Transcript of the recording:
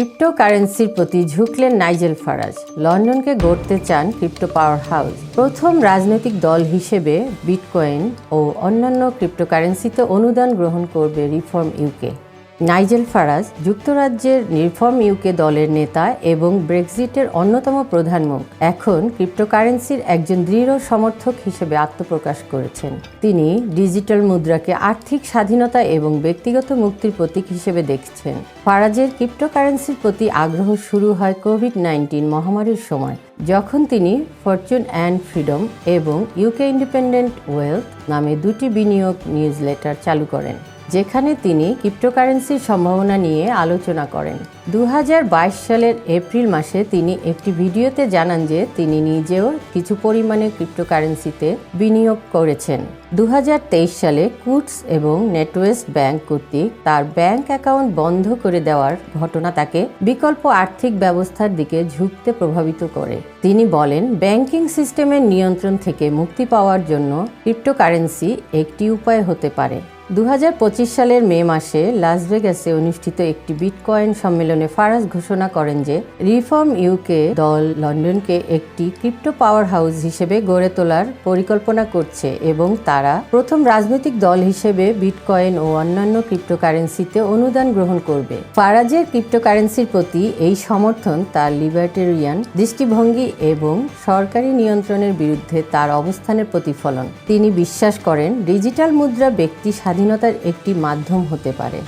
ক্রিপ্টোকারেন্সির প্রতি ঝুঁকলেন নাইজেল ফারাজ। লন্ডনকে গড়তে চান ক্রিপ্টো পাওয়ার হাউস। প্রথম রাজনৈতিক দল হিসেবে বিটকয়েন ও অন্যান্য ক্রিপ্টোকারেন্সিতে অনুদান গ্রহণ করবে রিফর্ম ইউকে। নাইজেল ফারাজ যুক্তরাজ্যের রিফর্ম ইউকে দলের নেতা এবং ব্রেক্সিটের অন্যতম প্রধান মুখ। এখন ক্রিপ্টোকারেন্সির একজন দৃঢ় সমর্থক হিসেবে আত্মপ্রকাশ করেছেন। তিনি ডিজিটাল মুদ্রাকে আর্থিক স্বাধীনতা এবং ব্যক্তিগত মুক্তির প্রতীক হিসেবে দেখছেন। ফারাজের ক্রিপ্টোকারেন্সির প্রতি আগ্রহ শুরু হয় কোভিড নাইন্টিন মহামারীর সময়, যখন তিনি ফরচুন অ্যান্ড ফ্রিডম এবং ইউকে ইন্ডিপেন্ডেন্ট ওয়েলথ নামে দুটি বিনিয়োগ নিউজ লেটার চালু করেন। যেখানে তিনি ক্রিপ্টোকারেন্সির সম্ভাবনা নিয়ে আলোচনা করেন। দু হাজার বাইশ সালের এপ্রিল মাসে তিনি একটি ভিডিওতে জানান যে তিনি নিজেও কিছু পরিমাণে ক্রিপ্টোকারেন্সিতে বিনিয়োগ করেছেন। দু হাজার তেইশ সালে কুটস এবং নেটওয়েস্ট ব্যাংক কর্তৃক তার ব্যাংক অ্যাকাউন্ট বন্ধ করে দেওয়ার ঘটনা তাকে বিকল্প আর্থিক ব্যবস্থার দিকে ঝুঁকতে প্রভাবিত করে। তিনি বলেন, ব্যাংকিং সিস্টেমের নিয়ন্ত্রণ থেকে মুক্তি পাওয়ার জন্য ক্রিপ্টোকারেন্সি একটি উপায় হতে পারে। দু হাজার পঁচিশ সালের মে মাসে লাস ভেগাসে অনুষ্ঠিত একটি বিটকয়েন সম্মেলনে ফারাজ ঘোষণা করেন যে রিফর্ম ইউকে দল লন্ডনকে একটি ক্রিপ্টো পাওয়ার হাউস হিসেবে গড়ে তোলার পরিকল্পনা করছে এবং তারা প্রথম রাজনৈতিক দল হিসেবে বিটকয়েন ও অন্যান্য ক্রিপ্টোকারেন্সিতে অনুদান গ্রহণ করবে। ফারাজের ক্রিপ্টোকারেন্সির প্রতি এই সমর্থন তার লিবার্টেরিয়ান দৃষ্টিভঙ্গি এবং সরকারি নিয়ন্ত্রণের বিরুদ্ধে তার অবস্থানের প্রতিফলন। তিনি বিশ্বাস করেন, ডিজিটাল মুদ্রা ব্যক্তি স্বাধীনতার একটি মাধ্যম হতে পারে।